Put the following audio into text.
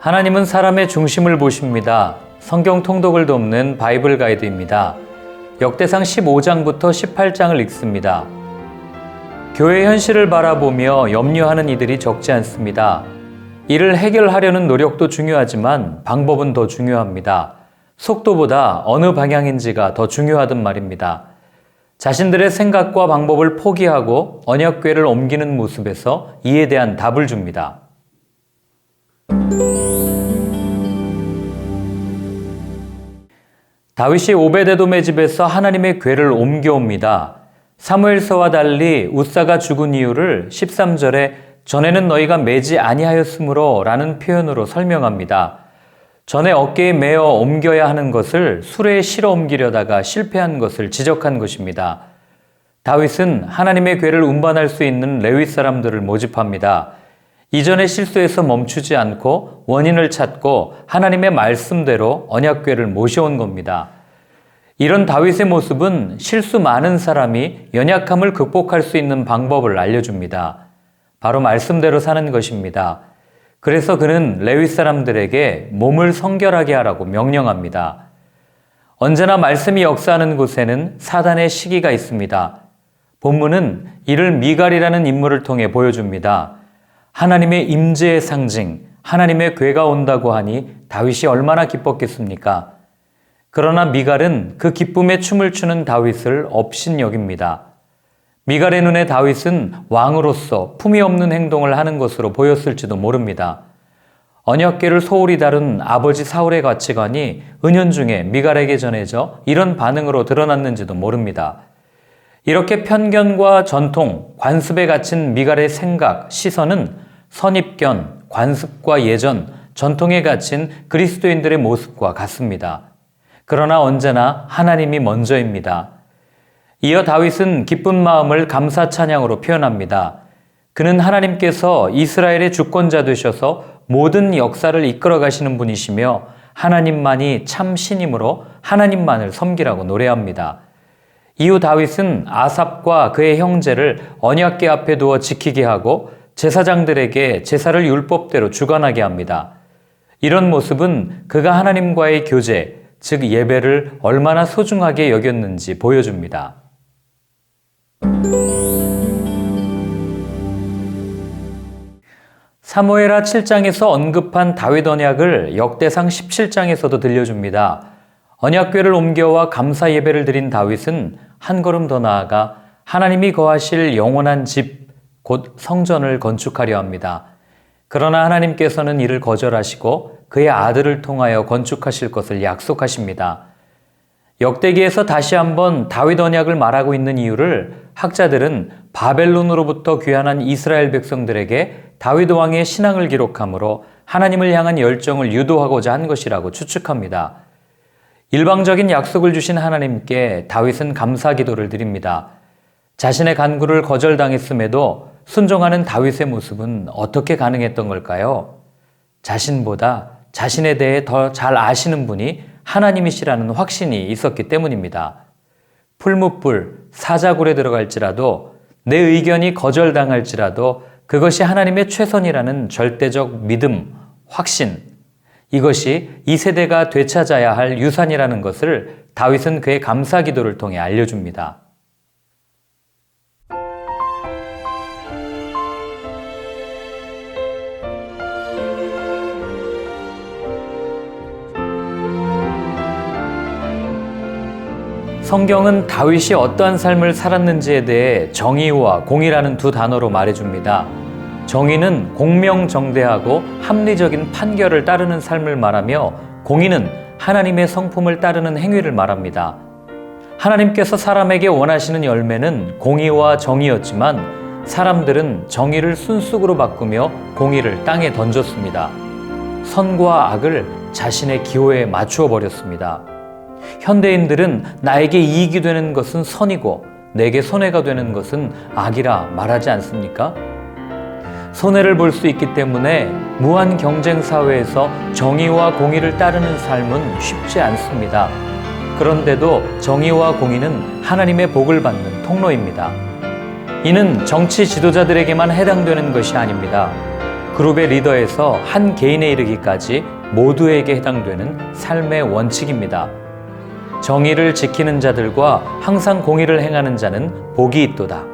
하나님은 사람의 중심을 보십니다. 성경 통독을 돕는 바이블 가이드입니다. 역대상 15장부터 18장을 읽습니다. 교회 현실을 바라보며 염려하는 이들이 적지 않습니다. 이를 해결하려는 노력도 중요하지만 방법은 더 중요합니다. 속도보다 어느 방향인지가 더 중요하단 말입니다. 자신들의 생각과 방법을 포기하고 언약궤를 옮기는 모습에서 이에 대한 답을 줍니다. 다윗이 오베데돔의 집에서 하나님의 궤를 옮겨옵니다. 사무엘서와 달리 우사가 죽은 이유를 13절에 전에는 너희가 매지 아니하였으므로 라는 표현으로 설명합니다. 전에 어깨에 메어 옮겨야 하는 것을 수레에 실어 옮기려다가 실패한 것을 지적한 것입니다. 다윗은 하나님의 궤를 운반할 수 있는 레위 사람들을 모집합니다. 이전의 실수에서 멈추지 않고 원인을 찾고 하나님의 말씀대로 언약궤를 모셔온 겁니다. 이런 다윗의 모습은 실수 많은 사람이 연약함을 극복할 수 있는 방법을 알려줍니다. 바로 말씀대로 사는 것입니다. 그래서 그는 레위 사람들에게 몸을 성결하게 하라고 명령합니다. 언제나 말씀이 역사하는 곳에는 사단의 시기가 있습니다. 본문은 이를 미갈이라는 인물을 통해 보여줍니다. 하나님의 임재의 상징, 하나님의 괴가 온다고 하니 다윗이 얼마나 기뻤겠습니까? 그러나 미갈은 그 기쁨에 춤을 추는 다윗을 업신여깁니다. 미갈의 눈에 다윗은 왕으로서 품이 없는 행동을 하는 것으로 보였을지도 모릅니다. 언약계를 소홀히 다룬 아버지 사울의 가치관이 은연중에 미갈에게 전해져 이런 반응으로 드러났는지도 모릅니다. 이렇게 편견과 전통, 관습에 갇힌 미갈의 생각, 시선은 선입견, 관습과 예전, 전통에 갇힌 그리스도인들의 모습과 같습니다. 그러나 언제나 하나님이 먼저입니다. 이어 다윗은 기쁜 마음을 감사 찬양으로 표현합니다. 그는 하나님께서 이스라엘의 주권자 되셔서 모든 역사를 이끌어 가시는 분이시며 하나님만이 참 신임으로 하나님만을 섬기라고 노래합니다. 이후 다윗은 아삽과 그의 형제를 언약궤 앞에 두어 지키게 하고 제사장들에게 제사를 율법대로 주관하게 합니다. 이런 모습은 그가 하나님과의 교제, 즉 예배를 얼마나 소중하게 여겼는지 보여줍니다. 사무엘하 7장에서 언급한 다윗 언약을 역대상 17장에서도 들려줍니다. 언약궤를 옮겨와 감사 예배를 드린 다윗은 한 걸음 더 나아가 하나님이 거하실 영원한 집, 곧 성전을 건축하려 합니다. 그러나 하나님께서는 이를 거절하시고 그의 아들을 통하여 건축하실 것을 약속하십니다. 역대기에서 다시 한번 다윗 언약을 말하고 있는 이유를 학자들은 바벨론으로부터 귀환한 이스라엘 백성들에게 다윗 왕의 신앙을 기록함으로 하나님을 향한 열정을 유도하고자 한 것이라고 추측합니다. 일방적인 약속을 주신 하나님께 다윗은 감사 기도를 드립니다. 자신의 간구를 거절당했음에도 순종하는 다윗의 모습은 어떻게 가능했던 걸까요? 자신보다 자신에 대해 더 잘 아시는 분이 하나님이시라는 확신이 있었기 때문입니다. 풀무불, 사자굴에 들어갈지라도 내 의견이 거절당할지라도 그것이 하나님의 최선이라는 절대적 믿음, 확신, 이것이 이 세대가 되찾아야 할 유산이라는 것을 다윗은 그의 감사 기도를 통해 알려줍니다. 성경은 다윗이 어떠한 삶을 살았는지에 대해 정의와 공의라는 두 단어로 말해줍니다. 정의는 공명정대하고 합리적인 판결을 따르는 삶을 말하며 공의는 하나님의 성품을 따르는 행위를 말합니다. 하나님께서 사람에게 원하시는 열매는 공의와 정의였지만 사람들은 정의를 순쑥으로 바꾸며 공의를 땅에 던졌습니다. 선과 악을 자신의 기호에 맞추어 버렸습니다. 현대인들은 나에게 이익이 되는 것은 선이고 내게 손해가 되는 것은 악이라 말하지 않습니까? 손해를 볼 수 있기 때문에 무한 경쟁 사회에서 정의와 공의를 따르는 삶은 쉽지 않습니다. 그런데도 정의와 공의는 하나님의 복을 받는 통로입니다. 이는 정치 지도자들에게만 해당되는 것이 아닙니다. 그룹의 리더에서 한 개인에 이르기까지 모두에게 해당되는 삶의 원칙입니다. 정의를 지키는 자들과 항상 공의를 행하는 자는 복이 있도다.